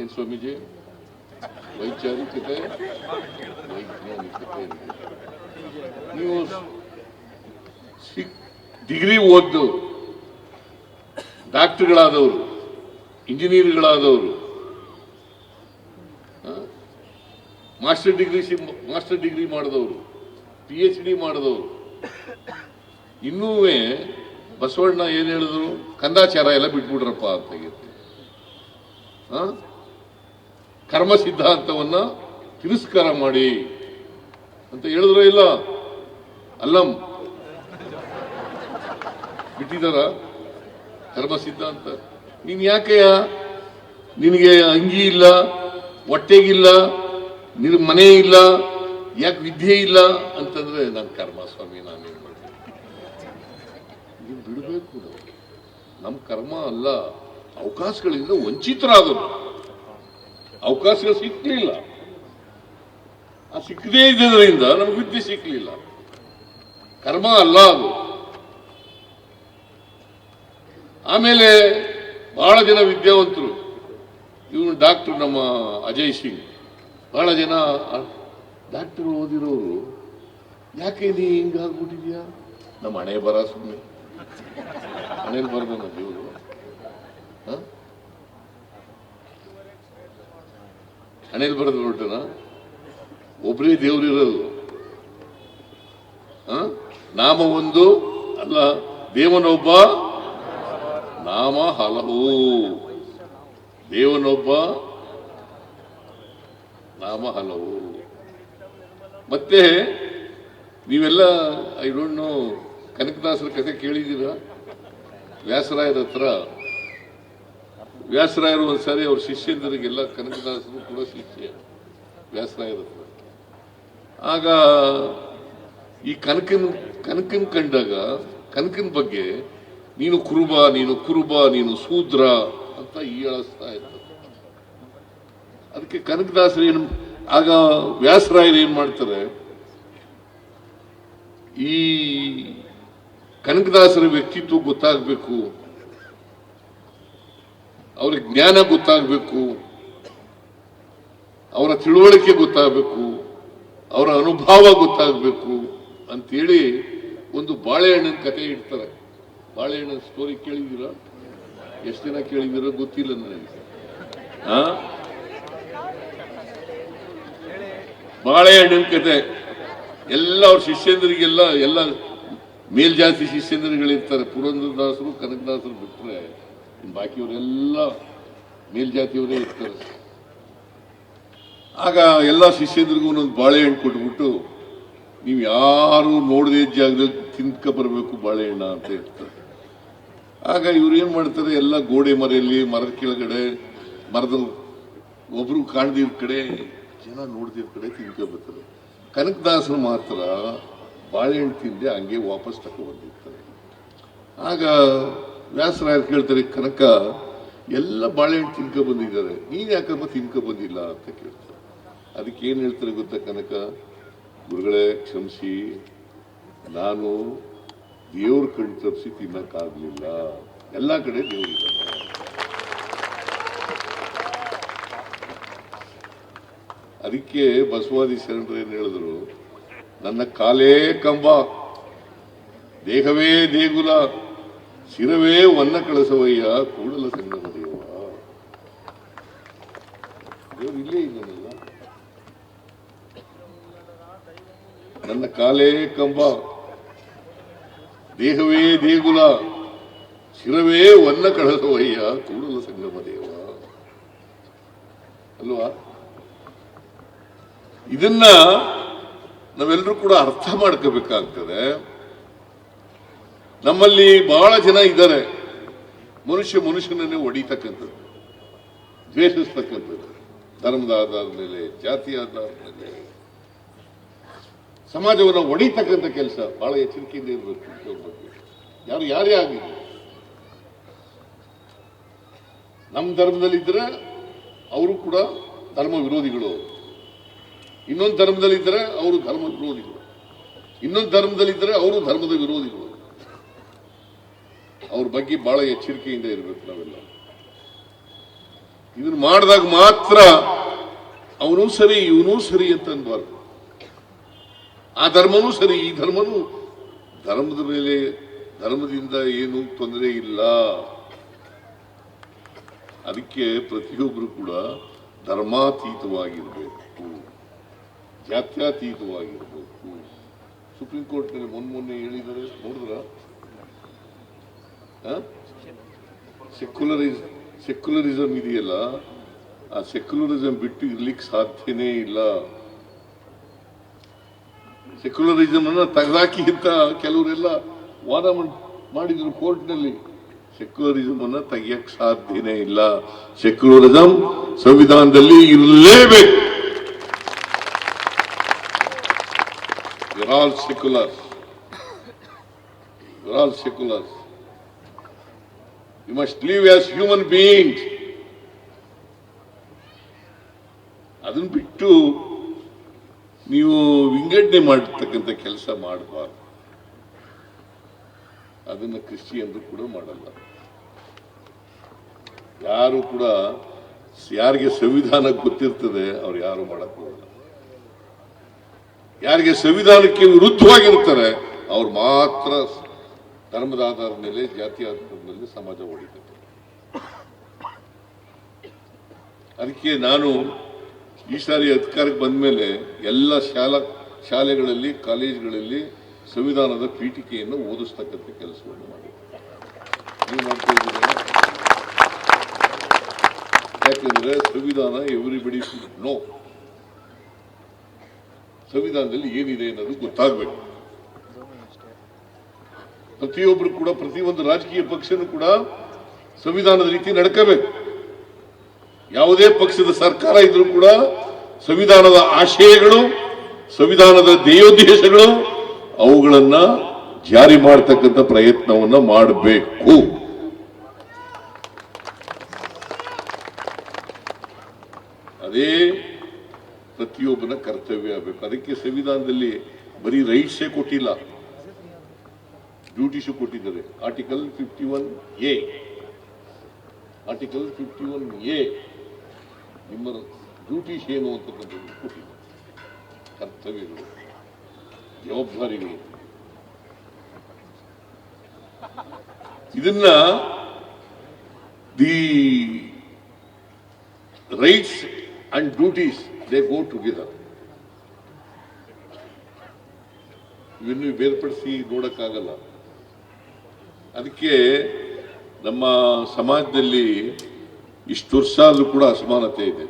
ಏನ್ ಸ್ವಾಮೀಜಿ? ವೈಚಾರಿಕತೆ ವೈಜ್ಞಾನಿಕತೆ. ನೀವು ಡಿಗ್ರಿ ಓದ್ದು ಡಾಕ್ಟರ್ಗಳಾದವರು, ಇಂಜಿನಿಯರ್ಗಳಾದವರು ಮಾಸ್ಟರ್ ಡಿಗ್ರಿ ಮಾಸ್ಟರ್ ಡಿಗ್ರಿ ಮಾಡಿದವರು ಪಿ ಎಚ್ ಡಿ ಮಾಡಿದವರು. ಇನ್ನೂ ಬಸವಣ್ಣ ಏನು ಹೇಳಿದ್ರು? ಕಂದಾಚಾರ ಎಲ್ಲ ಬಿಟ್ಬಿಟ್ರಪ್ಪ ಅಂತ ಹೇಳಿದ್ರು. ಕರ್ಮ ಸಿದ್ಧಾಂತವನ್ನ ತಿರಸ್ಕಾರ ಮಾಡಿ ಅಂತ ಹೇಳಿದ್ರ ಇಲ್ಲ? ಅಲ್ಲಂ. ಬಿಟ್ಟಿದಾರ? ಕರ್ಮ ಸಿದ್ಧಾಂತ. ನೀನ್ ಯಾಕೆಯ ನಿನಗೆ ಅಂಗಿ ಇಲ್ಲ, ಹೊಟ್ಟೆಗಿಲ್ಲ ನಿನ್ ಮನೆ ಇಲ್ಲ, ಯಾಕೆ ವಿದ್ಯೆ ಇಲ್ಲ ಅಂತಂದ್ರೆ ನಾನು ಕರ್ಮ ಸ್ವಾಮಿ ನಾನೇನ್ ಮಾಡ್ತೀನಿ ಬಿಡಬೇಕು. ನಮ್ಮ ಕರ್ಮ ಅಲ್ಲ, ಅವಕಾಶಗಳಿಂದ ವಂಚಿತರಾದರು ಅವಕಾಶಗಳು ಸಿಕ್ಕಲಿಲ್ಲ ಆ ಸಿಕ್ಕದೇ ಇದ್ದರಿಂದ ನಮಗೆ ವಿದ್ಯೆ ಸಿಕ್ಕಲಿಲ್ಲ ಕರ್ಮ ಅಲ್ಲ ಅದು. ಆಮೇಲೆ ಬಹಳ ಜನ ವಿದ್ಯಾವಂತರು ಇವನು ಡಾಕ್ಟರ್ ನಮ್ಮ ಅಜಯ್ ಸಿಂಗ್. ಬಹಳ ಜನ ಡಾಕ್ಟರ್ ಓದಿರೋರು, ಯಾಕೆ ನೀ ಹಿಂಗಾಗ್ಬಿಟ್ಟಿದ್ಯಾ ನಮ್ಮ ಹಣೆ ಬರ ಸುಮ್ಮನೆ ಹಣೆಯಲ್ಲಿ ಬರ್ದ ದೇವರು ಹಣೆಯಲ್ಲಿ ಬರೆದು ಬಿಟ್ಟನ? ಒಬ್ಬರೇ ದೇವರಿರೋದು? ನಾಮ ಒಂದು, ಅಲ್ಲ, ದೇವನೊಬ್ಬ, ನಾಮ ಹಲವು. ದೇವನೊಬ್ಬ, ನಾಮ ಹಲವು. ಮತ್ತೆ, ನೀವೆಲ್ಲ ಐ ಡೋಂಟ್ ನೋ ಕನಕದಾಸರ ಕಥೆ ಕೇಳಿದ್ದೀರಾ? ವ್ಯಾಸರಾಯರ ಹತ್ರ? ವ್ಯಾಸರಾಯರು ಒಂದ್ಸಾರಿ ಅವ್ರ ಶಿಷ್ಯಂದರಿಗೆಲ್ಲ ಕನಕದಾಸರು ಕೂಡ ಶಿಷ್ಯ. ವ್ಯಾಸರಾಯರ ಆಗ ಈ ಕನಕನ್ ಕನಕನ್ ಕಂಡಾಗ, ಕನಕನ್ ಬಗ್ಗೆ ನೀನು ಕುರುಬ ನೀನು ಕುರುಬ, ನೀನು ಸೂದ್ರ ಅಂತ ಹೇಳಿಸ್ತಾ ಇದ್ದ ಅದಕ್ಕೆ ಕನಕದಾಸರು ಏನು, ಆಗ ವ್ಯಾಸರಾಯರು ಏನ್ ಮಾಡ್ತಾರೆ? ಈ ಕನಕದಾಸರ ವ್ಯಕ್ತಿತ್ವ ಗೊತ್ತಾಗಬೇಕು. ಅವರ ಜ್ಞಾನ ಗೊತ್ತಾಗಬೇಕು, ಅವರ ತಿಳುವಳಿಕೆ ಗೊತ್ತಾಗಬೇಕು, ಅವರ ಅನುಭವ ಗೊತ್ತಾಗಬೇಕು ಅಂತೇಳಿ ಒಂದು ಬಾಳೆಹಣ್ಣಿನ ಕತೆ ಇಡ್ತಾರೆ. ಬಾಳೆಹಣ್ಣಿನ ಸ್ಟೋರಿ ಕೇಳಿದ್ದೀರಾ? ಎಷ್ಟು ದಿನ ಕೇಳಿದೀರ ಗೊತ್ತಿಲ್ಲ ನನಗೆ? ಬಾಳೆಹಣ್ಣಿನ ಕತೆ. ಎಲ್ಲ ಅವ್ರ ಶಿಷ್ಯಂದ್ರಿಗೆಲ್ಲ ಎಲ್ಲ ಮೇಲ್ಜಾತಿ ಶಿಷ್ಯಂದ್ರಿಗಳಿರ್ತಾರೆ. ಪುರಂದ್ರದಾಸರು, ಕನಕದಾಸರು ಬಿಟ್ರೆ ಇನ್ನು ಬಾಕಿಯವರೆಲ್ಲ ಮೇಲ್ಜಾತಿಯವರೇ ಇರ್ತಾರೆ. ಆಗ ಎಲ್ಲ ಶಿಷ್ಯಂದ್ರಿಗೂ ಒಂದೊಂದು ಬಾಳೆಹಣ್ಣು ಕೊಟ್ಬಿಟ್ಟು, ನೀವು ಯಾರು ನೋಡದೇ ಜಾಗದಲ್ಲಿ ತಿನ್ಕ ಬರಬೇಕು ಬಾಳೆಹಣ್ಣ ಅಂತ ಇರ್ತಾರೆ ಆಗ ಇವ್ರು ಏನ್ ಮಾಡ್ತಾರೆ, ಎಲ್ಲ ಗೋಡೆ ಮರೆಯಲ್ಲಿ, ಮರದ ಕೆಳಗಡೆ, ಮರದ ಒಬ್ರು ಕಾಣದಿರ್ ಕಡೆ, ಜನ ನೋಡ್ದಿರ್ ಕಡೆ ತಿಂತ ಬರ್ತಾರೆ. ಕನಕದಾಸರು ಮಾತ್ರ ಬಾಳೆಹಣ್ಣು ತಿಂದೆ ಹಂಗೆ ವಾಪಸ್ ತಗೊಬಂದಿರ್ತಾರೆ ಆಗ ವ್ಯಾಸರಾಯರು ಕೇಳ್ತಾರೆ, ಕನಕ, ಎಲ್ಲ ಬಾಳೆಹಣ್ಣು ತಿನ್ಕೊ ಬಂದಿದ್ದಾರೆ. ನೀನು ಯಾಕಮ್ಮ ತಿನ್ಕೊ ಬಂದಿಲ್ಲ? ಅಂತ ಕೇಳ್ತಾರೆ. ಅದಕ್ಕೆ ಏನು ಹೇಳ್ತಾರೆ ಗೊತ್ತಾ, ಕನಕ? ಗುರುಗಳೇ, ಕ್ಷಮಿಸಿ. ನಾನು ದೇವ್ರ ಕಣ್ಣು ತಪ್ಪಿಸಿ ತಿನ್ನಕ್ಕಾಗಲಿಲ್ಲ. ಎಲ್ಲ ಕಡೆ ದೇವ್ರಿದ್ದಾನೆ ಅದಕ್ಕೆ ಬಸವಾದಿ ಶರಣರು ಏನು ಹೇಳಿದ್ರು? ನನ್ನ ಕಾಲೇ ಕಂಬ, ದೇಹವೇ ದೇಗುಲ ಶಿರವೇ ವನ್ನ ಕಳಸವಯ್ಯ, ಕೂಡಲ ಸಂಗಮ ದೇವ. ಇಲ್ಲೇ ಇದ್ದಾನಲ್ಲ ನನ್ನ ಕಾಲೇ ಕಂಬ, ದೇಹವೇ ದೇಗುಲ, ಶಿರವೇ ವನ್ನ ಕಳಸವಯ್ಯ, ಕೂಡಲ ಸಂಗಮ ದೇವ. ಅಲ್ವಾ? ಇದನ್ನ ನಾವೆಲ್ಲರೂ ಕೂಡ ಅರ್ಥ ಮಾಡ್ಕೋಬೇಕಾಗ್ತದೆ. ನಮ್ಮಲ್ಲಿ ಬಹಳ ಜನ ಇದ್ದಾರೆ. ಮನುಷ್ಯ ಮನುಷ್ಯನನ್ನೇ ಹೊಡಿತಕ್ಕಂಥದ್ದು ದ್ವೇಷಿಸ್ತಕ್ಕಂಥದ್ದು, ಧರ್ಮದ ಆಧಾರದ ಮೇಲೆ, ಜಾತಿ ಆಧಾರದ ಮೇಲೆ. ಸಮಾಜವನ್ನು ಒಡಿತಕ್ಕಂಥ ಕೆಲಸ ಬಹಳ ಎಚ್ಚರಿಕೆಯಿಂದ ಇರಬೇಕು ಯಾರು ಯಾರೇ ಆಗಿಲ್ಲ ನಮ್ಮ ಧರ್ಮದಲ್ಲಿದ್ದರೆ ಅವರು ಕೂಡ ಧರ್ಮ ವಿರೋಧಿಗಳು. ಇನ್ನೊಂದು ಧರ್ಮದಲ್ಲಿದ್ದರೆ ಅವರು ಧರ್ಮ ವಿರೋಧಿಗಳು. ಇನ್ನೊಂದು ಧರ್ಮದಲ್ಲಿದ್ದರೆ ಅವರು ಧರ್ಮದ ವಿರೋಧಿಗಳು. ಅವ್ರ ಬಗ್ಗೆ ಬಹಳ ಎಚ್ಚರಿಕೆಯಿಂದ ಇರಬೇಕು ನಾವೆಲ್ಲ. ಇದನ್ನ ಮಾಡಿದಾಗ ಮಾತ್ರ ಅವನು ಸರಿ, ಇವನು ಸರಿ ಅಂತ ಅನ್ಬಾರ್ದು. ಆ ಧರ್ಮನೂ ಸರಿ, ಈ ಧರ್ಮನೂ ಧರ್ಮದ ಮೇಲೆ, ಧರ್ಮದಿಂದ ಏನು ತೊಂದರೆ ಇಲ್ಲ. ಅದಕ್ಕೆ ಪ್ರತಿಯೊಬ್ಬರು ಕೂಡ ಧರ್ಮಾತೀತವಾಗಿರಬೇಕು. ಜಾತ್ಯಾತೀತವಾಗಿರಬೇಕು. ಸುಪ್ರೀಂ ಕೋರ್ಟ್ನಲ್ಲಿ ಮೊನ್ನೆ ಮೊನ್ನೆ ಹೇಳಿದರೆ ನೋಡಿದ್ರ? ಸೆಕ್ಯುಲರಿಸ್ ಸೆಕ್ಯುಲರಿಸಮ್ ಇದೆಯಲ್ಲ? ಆ ಸೆಕ್ಯುಲರಿಸಮ್ ಬಿಟ್ಟು ಇರ್ಲಿಕ್ಕೆ ಸಾಧ್ಯನೇ ಇಲ್ಲ. ಸೆಕ್ಯುಲರಿಸಮ್ ಅನ್ನ ತೆಗೆದಾಕಿ ಅಂತ ಕೆಲವರೆಲ್ಲ ವಾದ ಮಾಡ್- ಮಾಡಿದ್ರು ಕೋರ್ಟ್ನಲ್ಲಿ. ಸೆಕ್ಯುಲರಿಸಮ್ ಅನ್ನ ತೆಗಿಯಕ್ ಸಾಧ್ಯನೇ ಇಲ್ಲ. ಸೆಕ್ಯುಲರಿಸಮ್ ಸಂವಿಧಾನದಲ್ಲಿ ಇರಲೇಬೇಕು. All secular all secular you must live as human beings. ಅದನ್ನು ಬಿಟ್ಟು ನೀವು ವಿಂಗಡಣೆ ಮಾಡತಕ್ಕಂಥ ಕೆಲಸ ಮಾಡಬಾರ್ದು. ಅದನ್ನ ಕ್ರಿಶ್ಚಿಯನ್ರು ಕೂಡ ಮಾಡಲ್ಲ. ಯಾರು ಕೂಡ ಯಾರಿಗೆ ಸಂವಿಧಾನ ಗೊತ್ತಿರ್ತದೆ, ಅವ್ರು ಯಾರು ಮಾಡಕ್ ಹೋಗಲ್ಲ. ಯಾರಿಗೆ ಸಂವಿಧಾನಕ್ಕೆ ವಿರುದ್ಧವಾಗಿರ್ತಾರೆ, ಅವ್ರು ಮಾತ್ರ ಧರ್ಮದ ಆಧಾರದ ಮೇಲೆ ಜಾತಿ ಆಧಾರದ ಮೇಲೆ ಸಮಾಜ ಓಡಿತು ಅದಕ್ಕೆ ನಾನು ಈ ಸಾರಿ ಅಧಿಕಾರಕ್ಕೆ ಬಂದ ಮೇಲೆ ಎಲ್ಲ ಶಾಲಾ, ಶಾಲೆಗಳಲ್ಲಿ, ಕಾಲೇಜುಗಳಲ್ಲಿ ಸಂವಿಧಾನದ ಪೀಠಿಕೆಯನ್ನು ಓದಿಸ್ತಕ್ಕಂಥ ಕೆಲಸವನ್ನು ಮಾಡಿ? ಯಾಕಂದ್ರೆ ಸಂವಿಧಾನ ಎವ್ರಿಬಡಿ ನೋ ಸಂವಿಧಾನದಲ್ಲಿ ಏನಿದೆ ಅನ್ನೋದು ಗೊತ್ತಾಗಬೇಕು. ಪ್ರತಿಯೊಬ್ಬರು ಕೂಡ, ಪ್ರತಿಯೊಂದು ರಾಜಕೀಯ ಪಕ್ಷನೂ ಕೂಡ ಸಂವಿಧಾನದ ರೀತಿ ನಡ್ಕೋಬೇಕು. ಯಾವುದೇ ಪಕ್ಷದ ಸರ್ಕಾರ ಇದ್ರೂ ಕೂಡ ಸಂವಿಧಾನದ ಆಶಯಗಳು, ಸಂವಿಧಾನದ ಧ್ಯೇಯೋದ್ದೇಶಗಳು ಅವುಗಳನ್ನ ಜಾರಿ ಮಾಡತಕ್ಕಂಥ ಪ್ರಯತ್ನವನ್ನ ಮಾಡಬೇಕು. ಅದೇ ಪ್ರತಿಯೊಬ್ಬನ ಕರ್ತವ್ಯ ಆಗಬೇಕು. ಅದಕ್ಕೆ ಸಂವಿಧಾನದಲ್ಲಿ ಬರೀ ರೈಟ್ಸೇ ಕೊಟ್ಟಿಲ್ಲ. ಡ್ಯೂಟೀಸು ಕೊಟ್ಟಿದ್ದಾರೆ. Article fifty one A article fifty one A ನಿಮ್ಮ ಡ್ಯೂಟೀಸ್ ಏನು ಅಂತಕ್ಕಂಥದ್ದು ಕೊಟ್ಟಿದ್ದಾರೆ. ಕರ್ತವ್ಯಗಳು. ಜವಾಬ್ದಾರಿಗಳು. ಇದನ್ನ the rights and duties they go together ಇವನ್ನು ಬೇರ್ಪಡಿಸಿ ನೋಡಕ್ಕಾಗಲ್ಲ. ಅದಕ್ಕೆ ನಮ್ಮ ಸಮಾಜದಲ್ಲಿ ಇಷ್ಟು ವರ್ಷ ಆದರೂ ಕೂಡ ಅಸಮಾನತೆ ಇದೆ.